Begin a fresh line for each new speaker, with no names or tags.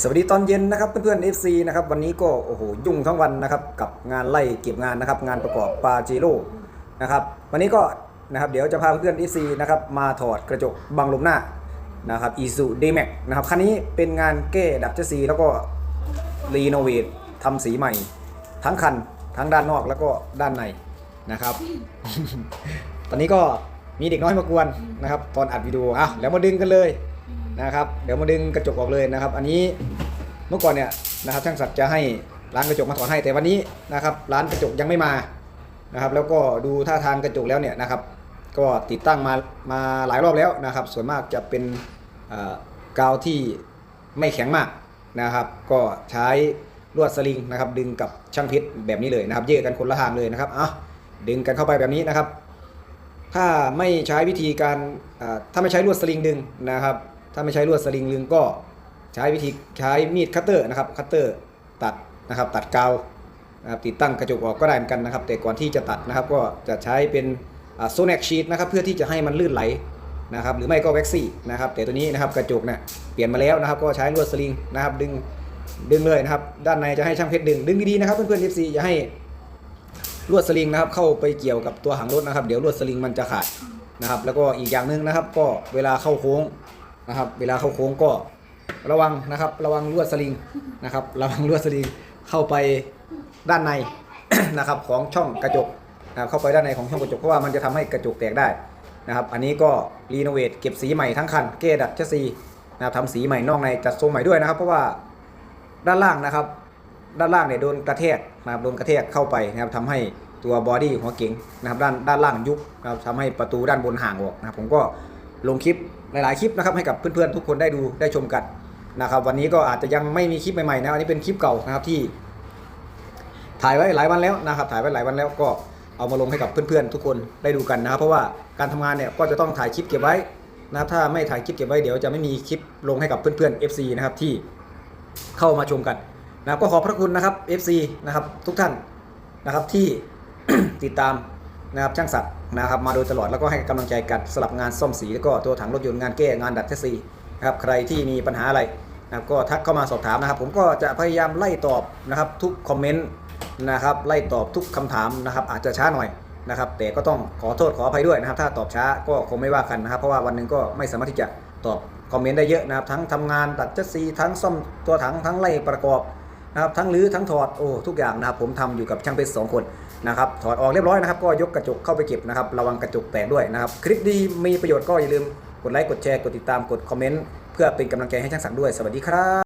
สวัสดีตอนเย็นนะครับเพื่อนๆ FC นะครับวันนี้ก็โอ้โหยุ่งทั้งวันนะครับกับงานไล่เก็บงานนะครับงานประกอบปาเจโร่นะครับวันนี้ก็นะครับเดี๋ยวจะพาเพื่อนๆ FC นะครับมาถอดกระจกบังลมหน้านะครับ i s u d m a x นะครับคันนี้เป็นงานแก้ดับเจซีแล้วก็รีโนเวททำสีใหม่ ทั้งคันทั้งด้านนอกแล้วก็ด้านในนะครับ ตอนนี้ก็มีเด็กน้อยมากวนนะครับตอนอัดวิดีโออะแล้วมาดึงกันเลย นะครับเดี๋ยวมาดึงกระจกออกเลยนะครับ อันนี้เมื่อก่อนเนี่ยนะครับช่างศักดิ์จะให้ร้านกระจกมาถอนให้แต่วันนี้นะครับ ร้านกระจกยังไม่มานะครับ แล้วก็ดูท่าทางกระจกแล้วเนี่ยนะครับ ก็ติดตั้งมามาหลายรอบแล้วนะครับ ส่วนมากจะเป็นกาวที่ไม่แข็งมากนะครับ ก็ใช้ลวดสลิงนะครับ ดึงกับช่างพิษแบบนี้เลยนะครับ เยื่กันคนละทางเลยนะครับอะดึงกันเข้าไปแบบนี้นะครับ ถ้าไม่ใช้วิธีการถ้าไม่ใช้ลวดสลิงดึงนะครับ ถ้าไม่ใช้ลวดสลิงดึงก็ใช้วิธีใช้มีดคัตเตอร์นะครับคัตเตอร์ตัดนะครับตัดกาวนะครับติดตั้งกระจกออกก็ได้เหมือนกันนะครับ แต่ก่อนที่จะตัดนะครับก็จะใช้เป็นโซน a กชีตนะครับเพื่อที่จะให้มันลื่นไหลนะครับหรือไม่ก็แว็กซี่นะครับแต่ตัวนี้นะครับกระจกเนี่ยเปลี่ยนมาแล้วนะครับก็ใช้ลวดสลิงนะครับดึงดึงเลยนะครับด้านในจะให้ช่างเพชรดึงดึงดีๆนะครับเพื่อนๆ FC อย่าให้ลวดสลิงนะครับเข้าไปเกี่ยวกับตัวหางรถนะครับ เดี๋ยวลวดสลิงมันจะขาดนะครับแล้วก็อีกอย่างหนึ่งนะครับ ก็เวลาเข้าโค้ง นะครับ เวลาเข้าโค้งก็ระวังนะครับ ระวังลวดสลิงนะครับ ระวังลวดสลิงเข้าไปด้านใน นะครับของช่องกระจกนะครับเข้าไปด้านในของช่องกระจกเพราะว่ามันจะทำให้กระจกแตกได้นะครับ อันนี้ก็รีโนเวทเก็บสีใหม่ทั้งคันเกดัดเชสซีนะครับทำสีใหม่นอกในจัดทรงใหม่ด้วยนะครับ เพราะว่าด้านล่างนะครับ ด้านล่างเนี่ยโดนกระแทกนะครับโดนกระแทกเข้าไปนะครับทำให้ตัวบอดี้หัวเก๋งนะครับด้านด้านล่างยุบนะครับทำให้ประตูด้านบนห่างออกนะครับผมก็ ลงคลิปหลายๆคลิปนะครับให้กับเพื่อนๆทุกคนได้ดูได้ชมกันนะครับ วันนี้ก็อาจจะยังไม่มีคลิปใหม่ๆนะอันนี้เป็นคลิปเก่านะครับที่ ถ่ายไว้หลายวันแล้วนะครับ ถ่ายไว้หลายวันแล้วก็เอามาลงให้กับเพื่อนๆทุกคนได้ดูกันนะครับ เพราะว่าการทำงานเนี่ยก็จะต้องถ่ายคลิปเก็บไว้นะครับถ้าไม่ถ่ายคลิปเก็บไว้เดี๋ยวจะไม่มีคลิปลงให้กับเพื่อนๆ FC นะครับที่เข้ามาชมกันนะครับก็ขอบพระคุณนะครับ FC นะครับทุกท่านนะครับที่ติดตาม นะครับช่างศักดิ์นะครับมาโดยตลอดแล้วก็ให้กำลังใจกันสลับงานซ่อมสีแล้วก็ตัวถังรถยนต์งานแก้งานดัดแท็กซี่นะครับใครที่มีปัญหาอะไรนะครับก็ทักเข้ามาสอบถามนะครับ ผมก็จะพยายามไล่ตอบนะครับทุกคอมเมนต์นะครับไล่ตอบทุกคำถามนะครับอาจจะช้าหน่อยนะครับแต่ก็ต้องขอโทษขออภัยด้วยนะครับถ้าตอบช้าก็คงไม่ว่ากันนะครับเพราะว่าวันหนึ่งก็ไม่สามารถที่จะตอบคอมเมนต์ได้เยอะนะครับทั้งทำงานตัดเจ็ตซีทั้งซ่อมตัวถังทั้งไล่ประกอบ นะครับทั้งรื้อทั้งถอดโอ้ทุกอย่างนะครับผมทำอยู่กับช่างเพชรสองคนนะครับถอดออกเรียบร้อยนะครับก็ยกกระจกเข้าไปเก็บนะครับระวังกระจกแตกด้วยนะครับคลิปดีมีประโยชน์ก็อย่าลืมกดไลค์กดแชร์กดติดตามกดคอมเมนต์เพื่อเป็นกำลังใจให้ช่างสักด้วยสวัสดีครับ